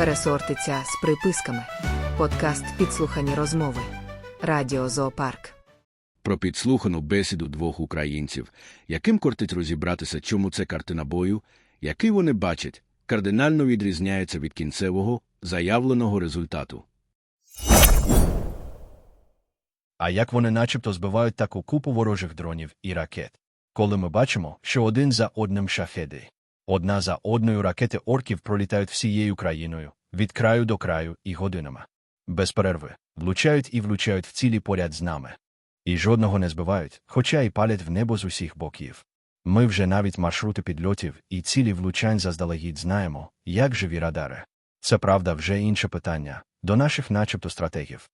Пересортиця з приписками. Подкаст Підслухані розмови. Радіо Зоопарк. Про підслухану бесіду двох українців, яким кортить розібратися, чому це картина бою, який вони бачать, кардинально відрізняється від кінцевого, заявленого результату. А як вони начебто збивають таку купу ворожих дронів і ракет? Коли ми бачимо, що один за одним шахеди, одна за одною ракети орків пролітають всією країною, від краю до краю і годинами. Без перерви, влучають і влучають в цілі поряд з нами. І жодного не збивають, хоча й палять в небо з усіх боків. Ми вже навіть маршрути підльотів і цілі влучань заздалегідь знаємо, як живі радари. Це правда вже інше питання до наших начебто стратегів.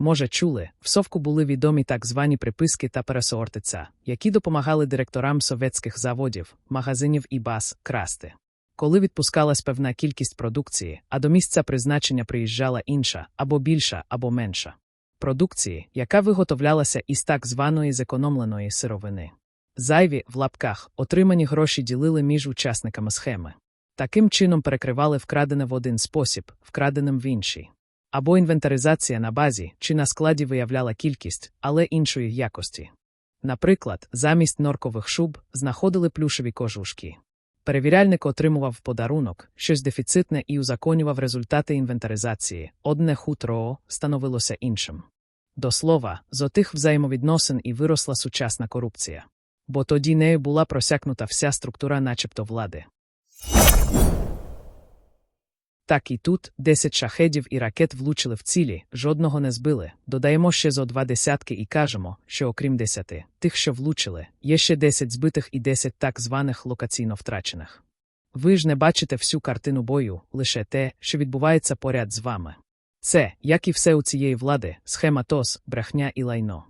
Може, чули, в совку були відомі так звані приписки та пересортиця, які допомагали директорам совєтських заводів, магазинів і баз красти. Коли відпускалась певна кількість продукції, а до місця призначення приїжджала інша, або більша, або менша. Продукції, яка виготовлялася із так званої зекономленої сировини. Зайві, в лапках, отримані гроші ділили між учасниками схеми. Таким чином перекривали вкрадене в один спосіб, вкраденим в інший. Або інвентаризація на базі чи на складі виявляла кількість, але іншої якості. Наприклад, замість норкових шуб знаходили плюшеві кожушки. Перевіряльник отримував в подарунок щось дефіцитне і узаконював результати інвентаризації. Одне хутро становилося іншим. До слова, з отих взаємовідносин і виросла сучасна корупція. Бо тоді нею була просякнута вся структура начебто влади. Так і тут 10 шахедів і ракет влучили в цілі, жодного не збили. Додаємо ще зо два десятки і кажемо, що окрім 10 тих, що влучили, є ще 10 збитих і 10 так званих локаційно втрачених. Ви ж не бачите всю картину бою, лише те, що відбувається поряд з вами. Це, як і все у цієї влади, схема ТОС, брехня і лайно.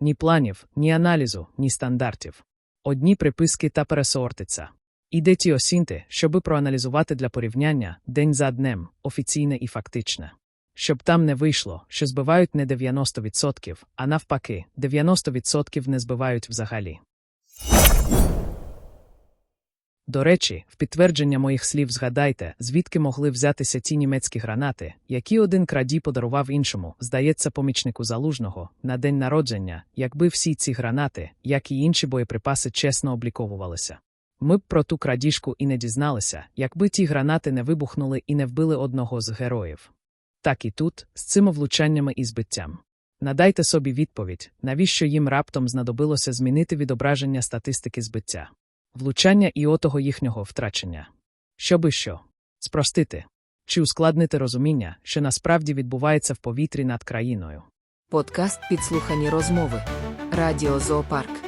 Ні планів, ні аналізу, ні стандартів. Одні приписки та пересортиця. Іде ті осінти, щоби проаналізувати для порівняння день за днем, офіційне і фактичне. Щоб там не вийшло, що збивають не 90%, а навпаки, 90% не збивають взагалі. До речі, в підтвердження моїх слів згадайте, звідки могли взятися ті німецькі гранати, які один крадій подарував іншому, здається, помічнику залужного, на день народження, якби всі ці гранати, як і інші боєприпаси, чесно обліковувалися. Ми б про ту крадіжку і не дізналися, якби ті гранати не вибухнули і не вбили одного з героїв. Так і тут, з цими влучаннями і збиттям. Надайте собі відповідь, навіщо їм раптом знадобилося змінити відображення статистики збиття, влучання і отого їхнього втрачення. Щоби що? Спростити чи ускладнити розуміння, що насправді відбувається в повітрі над країною. Подкаст Підслухані розмови. Радіо Зоопарк.